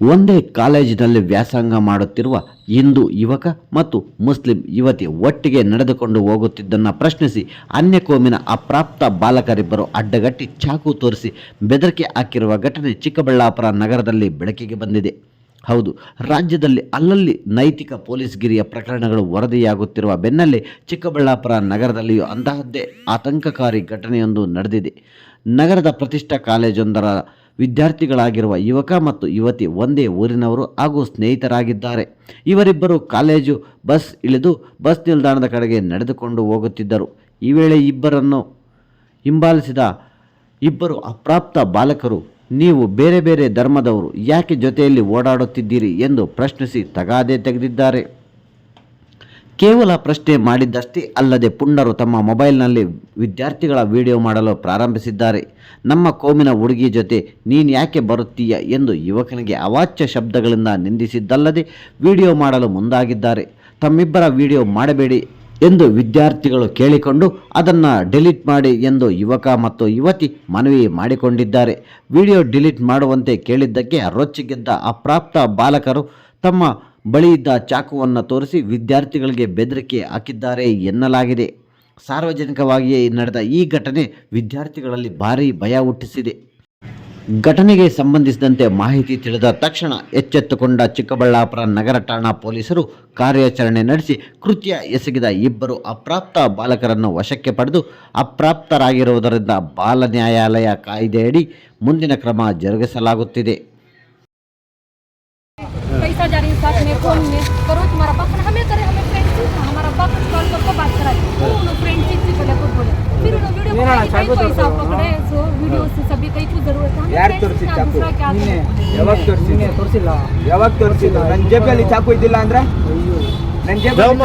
ಒಂದೇ ಕಾಲೇಜಿನಲ್ಲಿ ವ್ಯಾಸಂಗ ಮಾಡುತ್ತಿರುವ ಹಿಂದೂ ಯುವಕ ಮತ್ತು ಮುಸ್ಲಿಂ ಯುವತಿ ಒಟ್ಟಿಗೆ ನಡೆದುಕೊಂಡು ಹೋಗುತ್ತಿದ್ದನ್ನು ಪ್ರಶ್ನಿಸಿ ಅನ್ಯ ಕೋಮಿನ ಅಪ್ರಾಪ್ತ ಬಾಲಕರಿಬ್ಬರು ಅಡ್ಡಗಟ್ಟಿ ಚಾಕು ತೋರಿಸಿ ಬೆದರಿಕೆ ಹಾಕಿರುವ ಘಟನೆ ಚಿಕ್ಕಬಳ್ಳಾಪುರ ನಗರದಲ್ಲಿ ಬೆಳಕಿಗೆ ಬಂದಿದೆ. ಹೌದು, ರಾಜ್ಯದಲ್ಲಿ ಅಲ್ಲಲ್ಲಿ ನೈತಿಕ ಪೊಲೀಸ್ಗಿರಿಯ ಪ್ರಕರಣಗಳು ವರದಿಯಾಗುತ್ತಿರುವ ಬೆನ್ನಲ್ಲೇ ಚಿಕ್ಕಬಳ್ಳಾಪುರ ನಗರದಲ್ಲಿಯೂ ಅಂತಹದ್ದೇ ಆತಂಕಕಾರಿ ಘಟನೆಯೊಂದು ನಡೆದಿದೆ. ನಗರದ ಪ್ರತಿಷ್ಠಾ ಕಾಲೇಜೊಂದರ ವಿದ್ಯಾರ್ಥಿಗಳಾಗಿರುವ ಯುವಕ ಮತ್ತು ಯುವತಿ ಒಂದೇ ಊರಿನವರು ಹಾಗೂ ಸ್ನೇಹಿತರಾಗಿದ್ದಾರೆ. ಇವರಿಬ್ಬರು ಕಾಲೇಜು, ಬಸ್ ಇಳಿದು ಬಸ್ ನಿಲ್ದಾಣದ ಕಡೆಗೆ ನಡೆದುಕೊಂಡು ಹೋಗುತ್ತಿದ್ದರು. ಈ ವೇಳೆ ಇಬ್ಬರನ್ನು ಹಿಂಬಾಲಿಸಿದ ಇಬ್ಬರು ಅಪ್ರಾಪ್ತ ಬಾಲಕರು, ನೀವು ಬೇರೆ ಬೇರೆ ಧರ್ಮದವರು, ಯಾಕೆ ಜೊತೆಯಲ್ಲಿ ಓಡಾಡುತ್ತಿದ್ದೀರಿ? ಎಂದು ಪ್ರಶ್ನಿಸಿ ತಗಾದೆ ತೆಗೆದಿದ್ದಾರೆ. ಕೇವಲ ಪ್ರಶ್ನೆ ಮಾಡಿದ್ದಷ್ಟೇ ಅಲ್ಲದೆ ಪುಂಡರು ತಮ್ಮ ಮೊಬೈಲ್ನಲ್ಲಿ ವಿದ್ಯಾರ್ಥಿಗಳ ವಿಡಿಯೋ ಮಾಡಲು ಪ್ರಾರಂಭಿಸಿದ್ದಾರೆ. ನಮ್ಮ ಕೋಮಿನ ಹುಡುಗಿ ಜೊತೆ ನೀನು ಯಾಕೆ ಬರುತ್ತೀಯ ಎಂದು ಯುವಕನಿಗೆ ಅವಾಚ್ಯ ಶಬ್ದಗಳಿಂದ ನಿಂದಿಸಿದ್ದಲ್ಲದೆ ವಿಡಿಯೋ ಮಾಡಲು ಮುಂದಾಗಿದ್ದಾರೆ. ತಮ್ಮಿಬ್ಬರ ವಿಡಿಯೋ ಮಾಡಬೇಡಿ ಎಂದು ವಿದ್ಯಾರ್ಥಿಗಳು ಕೇಳಿಕೊಂಡು ಅದನ್ನು ಡಿಲೀಟ್ ಮಾಡಿ ಎಂದು ಯುವಕ ಮತ್ತು ಯುವತಿ ಮನವಿ ಮಾಡಿಕೊಂಡಿದ್ದಾರೆ. ವಿಡಿಯೋ ಡಿಲೀಟ್ ಮಾಡುವಂತೆ ಕೇಳಿದ್ದಕ್ಕೆ ರೊಚ್ಚಿಗೆದ್ದ ಅಪ್ರಾಪ್ತ ಬಾಲಕರು ತಮ್ಮ ಬಳಿ ಇದ್ದ ಚಾಕುವನ್ನು ತೋರಿಸಿ ವಿದ್ಯಾರ್ಥಿಗಳಿಗೆ ಬೆದರಿಕೆ ಹಾಕಿದ್ದಾರೆ ಎನ್ನಲಾಗಿದೆ. ಸಾರ್ವಜನಿಕವಾಗಿಯೇ ನಡೆದ ಈ ಘಟನೆ ವಿದ್ಯಾರ್ಥಿಗಳಲ್ಲಿ ಭಾರೀ ಭಯ ಹುಟ್ಟಿಸಿದೆ. ಘಟನೆಗೆ ಸಂಬಂಧಿಸಿದಂತೆ ಮಾಹಿತಿ ತಿಳಿದ ತಕ್ಷಣ ಎಚ್ಚೆತ್ತುಕೊಂಡ ಚಿಕ್ಕಬಳ್ಳಾಪುರ ನಗರ ಠಾಣಾ ಪೊಲೀಸರು ಕಾರ್ಯಾಚರಣೆ ನಡೆಸಿ ಕೃತ್ಯ ಎಸಗಿದ ಇಬ್ಬರು ಅಪ್ರಾಪ್ತ ಬಾಲಕರನ್ನು ವಶಕ್ಕೆ ಪಡೆದು ಅಪ್ರಾಪ್ತರಾಗಿರುವುದರಿಂದ ಬಾಲ ನ್ಯಾಯಾಲಯ ಕಾಯ್ದೆಯಡಿ ಮುಂದಿನ ಕ್ರಮ ಜರುಗಿಸಲಾಗುತ್ತಿದೆ. पैसा जा रही है साथ में फोन में करो तुम्हारा बाप हमें करे हमें फ्रेंडशिप हमारा बाप कॉल करके बात करा उन्होंने फ्रेंडशिप से पहले कुछ बोले फिर उन्होंने वीडियो नहीं, ना, बनाई कई चाकू पैसा तोड़ो, पकड़े सो वीडियो से सभी कई कुछ जरूरत है हमें ಯಾರು friendship ತೋರಿಸಿ ना, ಚಾಕು दूसरा क्या ನೀನೆ करे ಯಾವಾಗ ತೋರಿಸಿ ತೋರಿಸಿಲ್ಲ ಯಾವಾಗ ತೋರಿಸಿಲ್ಲ ನನ್ನ ಜೇಬಲ್ಲಿ ಚಾಕು ಇದ್ದಿಲ್ಲ ಅಂದ್ರೆ ಅಯ್ಯೋ ನನ್ನ ಜೇಬಲ್ಲಿ